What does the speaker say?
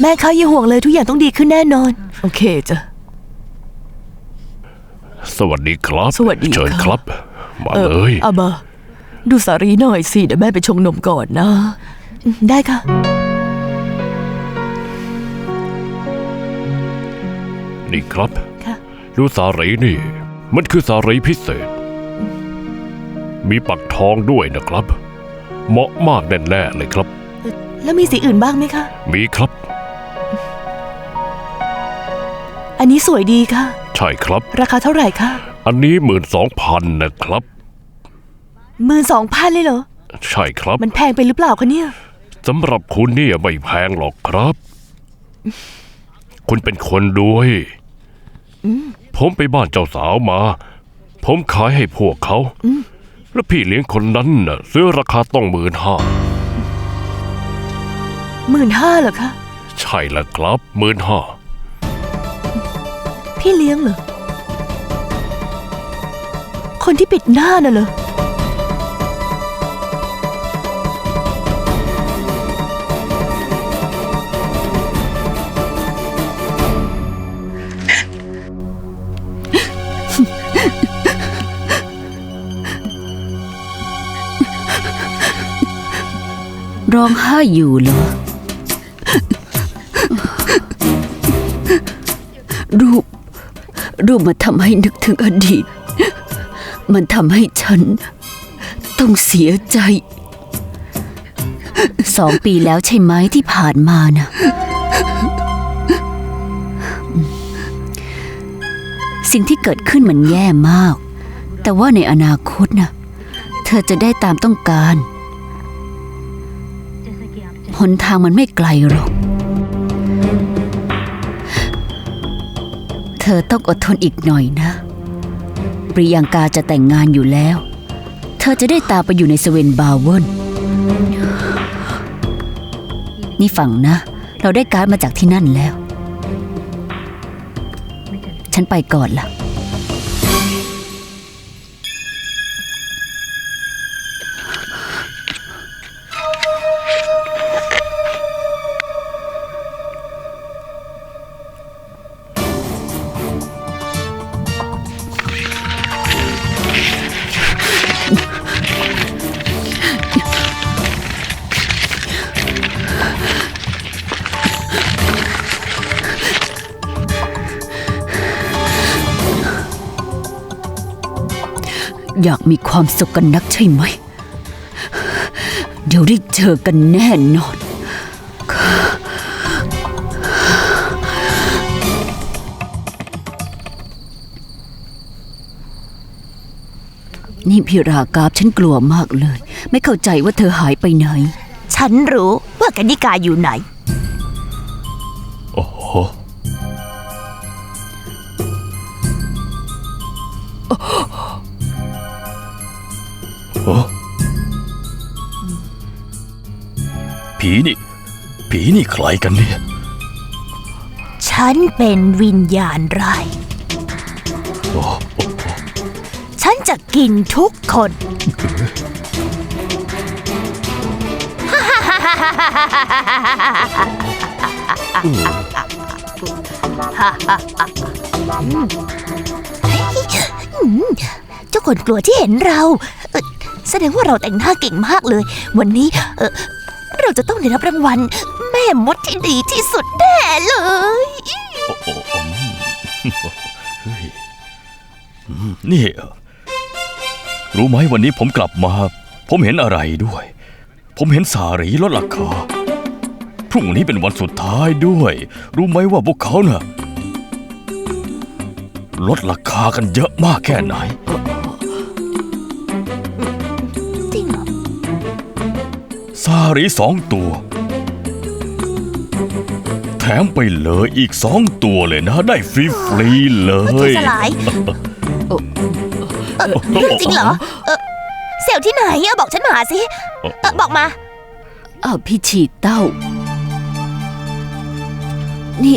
แม่คะอย่าห่วงเลยทุกอย่างต้องดีขึ้นแน่นอน โอเคจ้ะ สวัสดีครับ สวัสดีเชิญครับครับมาเออเลย อามาดูสารีหน่อยสิเดี๋ยวแม่ไปชงนมก่อนนะ ได้ค่ะ นี่ครับค่ะ ดูสารีนี่ มันคือสารีพิเศษ มีปักทองด้วยนะครับ เหมาะมากแน่ๆเลยครับ แล้วมีสีอื่นบ้างไหมคะ มีครับ อันนี้สวยดีค่ะ ใช่ครับ ราคาเท่าไหร่คะอันนี้หมื่นสองพันนะครับ หมื่นสองพันเลยเหรอ ใช่ครับมันแพงไปหรือเปล่าคะเนี่ย สำหรับคุณเนี่ยไม่แพงหรอกครับ คุณเป็นคนด้วยผมไปบ้านเจ้าสาวมา ผมขายให้พวกเขา แล้วพี่เลี้ยงคนนั้นน่ะซื้อราคาต้องหมื่นห้าหมื่นห้าเหรอคะ ใช่แล้วครับหมื่นห้า พี่เลี้ยงเหรอ คนที่ปิดหน้าน่ะเหรอ ร้องไห้อยู่เหรอ รูป รูปมาทำให้นึกถึงอดีต มันทำให้ฉัน ต้องเสียใจ สองปีแล้วใช่ไหมที่ผ่านมานะสิ่งที่เกิดขึ้นมันแย่มาก แต่ว่าในอนาคตนะเธอจะได้ตามต้องการ หนทางมันไม่ไกลหรอก ธอต้องอดทนอีกหน่อยนะ ปริยังกาจะแต่งงานอยู่แล้ว เธอจะได้ตาไปอยู่ในสเวนบาเวนนี่ฟังนะ เราได้การ์ดมาจากที่นั่นแล้ว ฉันไปก่อนล่ะ อยากมีความสุขกันนักใช่ไหม เดี๋ยวได้เจอกันแน่นอน นี่พี่รากราบฉันกลัวมากเลย ไม่เข้าใจว่าเธอหายไปไหน ฉันรู้ว่ากนิกาอยู่ไหน โอ้โหโอ้ ผีนี่ ผีนี่ใครกันเนี่ย ฉันเป็นวิญญาณร้าย โอ้โอ้ฉันจะกินทุกคน เจ้าคนกลัวที่เห็นเราเอ่อ แสดงว่าเราแต่งหน้าเก่งมากเลย วันนี้เออเราจะต้องได้รับรางวัล แม่มดที่ดีที่สุดแน่เลย โอ้โอ้อืมเฮ้ยอืมนี่รู้ไหมวันนี้ผมกลับมา ผมเห็นอะไรด้วย ผมเห็นสารีลดราคา พรุ่งนี้เป็นวันสุดท้ายด้วย รู้ไหมว่าพวกเขาน่ะลดราคากันเยอะมากแค่ไหนารีสองตัว แถมไปเลยอีกสองตัวเลยนะ ได้ฟรีๆเลเออถูกยสลายเออเรื่องจริงเหรอเออเซลล์ที่ไหนอะบอกฉันมาสิเออบอกมาอ้าวพี่ฉีดเต้า นี่